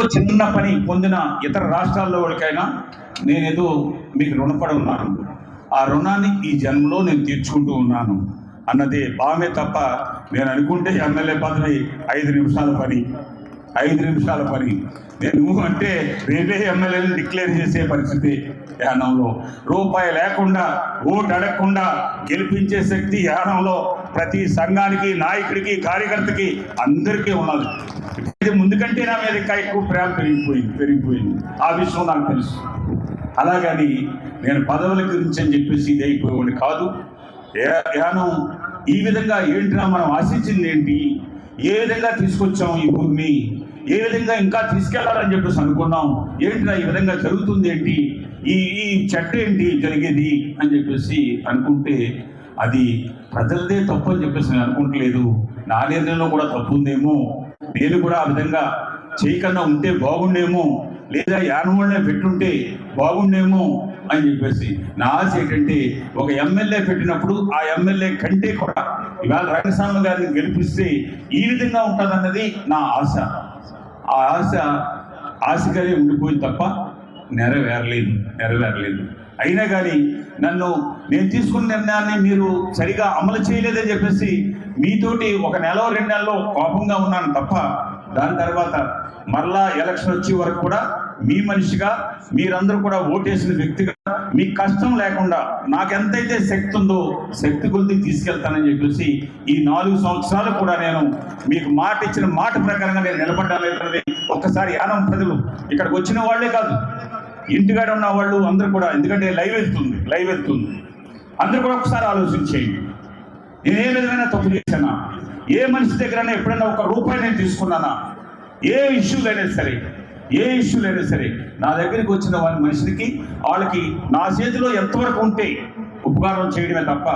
ఎంతో చిన్న పని పొందిన ఇతర రాష్ట్రాల్లో వాళ్ళకైనా నేనేదో మీకు రుణపడి ఉన్నాను. ఆ రుణాన్ని ఈ జన్మలో నేను తీర్చుకుంటూ ఉన్నాను. అన్నది భావమే తప్ప నేను అనుకుంటే ఎమ్మెల్యే పదవి ఐదు నిమిషాల పని ఐదు నిమిషాల పని. నేను అంటే రేపే ఎమ్మెల్యేని డిక్లేర్ చేసే పరిస్థితి యానంలో. రూపాయి లేకుండా ఓటు అడగకుండా గెలిపించే శక్తి యానంలో ప్రతి సంఘానికి నాయకుడికి కార్యకర్తకి అందరికీ ఉన్నది. ఇది ముందుకంటే నా మీద ఇంకా ఎక్కువ ప్రేమ పెరిగిపోయింది పెరిగిపోయింది. ఆ విషయం నాకు తెలుసు. అలాగని నేను పదవుల గురించి అని చెప్పేసి ఇది అయిపోయేవాడిని కాదు. ఏ- యానం ఈ విధంగా ఏంటినా మనం ఆశించింది ఏంటి? ఏ విధంగా తీసుకొచ్చాం ఈ భూమిని? ఏ విధంగా ఇంకా తీసుకెళ్ళాలని చెప్పేసి అనుకున్నాం? ఏంటినా ఈ విధంగా జరుగుతుంది ఏంటి? ఈ ఈ చెట్టు ఏంటి జరిగేది అని చెప్పేసి అనుకుంటే అది ప్రజలదే తప్పు అని చెప్పేసి నేను అనుకుంటలేదు. నా నిర్ణయంలో కూడా తప్పు ఉందేమో నేను కూడా ఆ విధంగా చేయకుండా ఉంటే బాగుండేమో. లేదా యానవాళ్ళనే పెట్టుంటే బాగుండేమో అని చెప్పేసి నా ఆశ ఏంటంటే ఒక ఎమ్మెల్యే పెట్టినప్పుడు ఆ ఎమ్మెల్యే కంటే కూడా ఇవాళ రంగస్వామి గారిని గెలిపిస్తే ఈ విధంగా ఉంటుందన్నది నా ఆశ. ఆ ఆశ ఆశగానే ఉండిపోయింది తప్ప నెరవేరలేదు నెరవేరలేదు. అయినా కానీ నన్ను నేను తీసుకున్న నిర్ణయాన్ని మీరు సరిగా అమలు చేయలేదని చెప్పేసి మీతోటి ఒక నెల రెండు నెలలో కోపంగా ఉన్నాను తప్ప దాని తర్వాత మరలా ఎలక్షన్ వచ్చే వరకు కూడా మీ మనిషిగా మీరందరూ కూడా ఓటేసిన వ్యక్తిగా మీ కష్టం లేకుండా నాకెంతైతే శక్తి ఉందో శక్తి కొద్ది తీసుకెళ్తానని చెప్పేసి ఈ నాలుగు సంవత్సరాలు కూడా నేను మీకు మాట ఇచ్చిన మాట ప్రకారంగా నేను నిలబడ్డాను ఒక్కసారి యానం ప్రజలు ఇక్కడికి వచ్చిన వాళ్ళే కాదు. ఇంటికాడ ఉన్న వాళ్ళు అందరూ కూడా ఎందుకంటే లైవ్ వెళ్తుంది లైవ్ వెళ్తుంది. అందరూ కూడా ఒకసారి ఆలోచించేయండి. నేను ఏ విధమైన తప్పు చేశానా? ఏ మనిషి దగ్గర ఎప్పుడైనా ఒక రూపాయి నేను తీసుకున్నానా? ఏ ఇష్యూలైనా సరే ఏ ఇష్యూలైనా సరే నా దగ్గరికి వచ్చిన వారి మనిషికి వాళ్ళకి నా చేతిలో ఎంతవరకు ఉంటే ఉపకారం చేయడమే తప్ప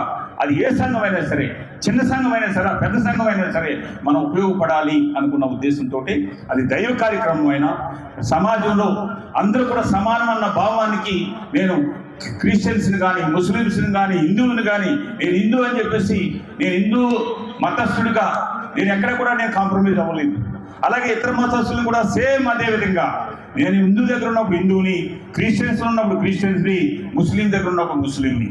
అది ఏ సంఘమైనా సరే చిన్న సంఘమైనా సరే పెద్ద సంఘమైనా సరే మనం ఉపయోగపడాలి అనుకున్న ఉద్దేశంతో అది దైవ కార్యక్రమం అయినా సమాజంలో అందరూ కూడా సమానం అన్న భావానికి నేను క్రిస్టియన్స్ని కానీ ముస్లిమ్స్ని కానీ హిందువుని కానీ నేను హిందూ అని చెప్పేసి నేను హిందూ మతస్థుడిగా నేను ఎక్కడ కూడా నేను కాంప్రమైజ్ అవ్వలేదు. అలాగే ఇతర మతస్థులను కూడా సేమ్ అదే విధంగా నేను హిందూ దగ్గర ఉన్నప్పుడు హిందువుని క్రిస్టియన్స్ ఉన్నప్పుడు క్రిస్టియన్స్ని ముస్లిం దగ్గర ఉన్నప్పుడు ముస్లింని.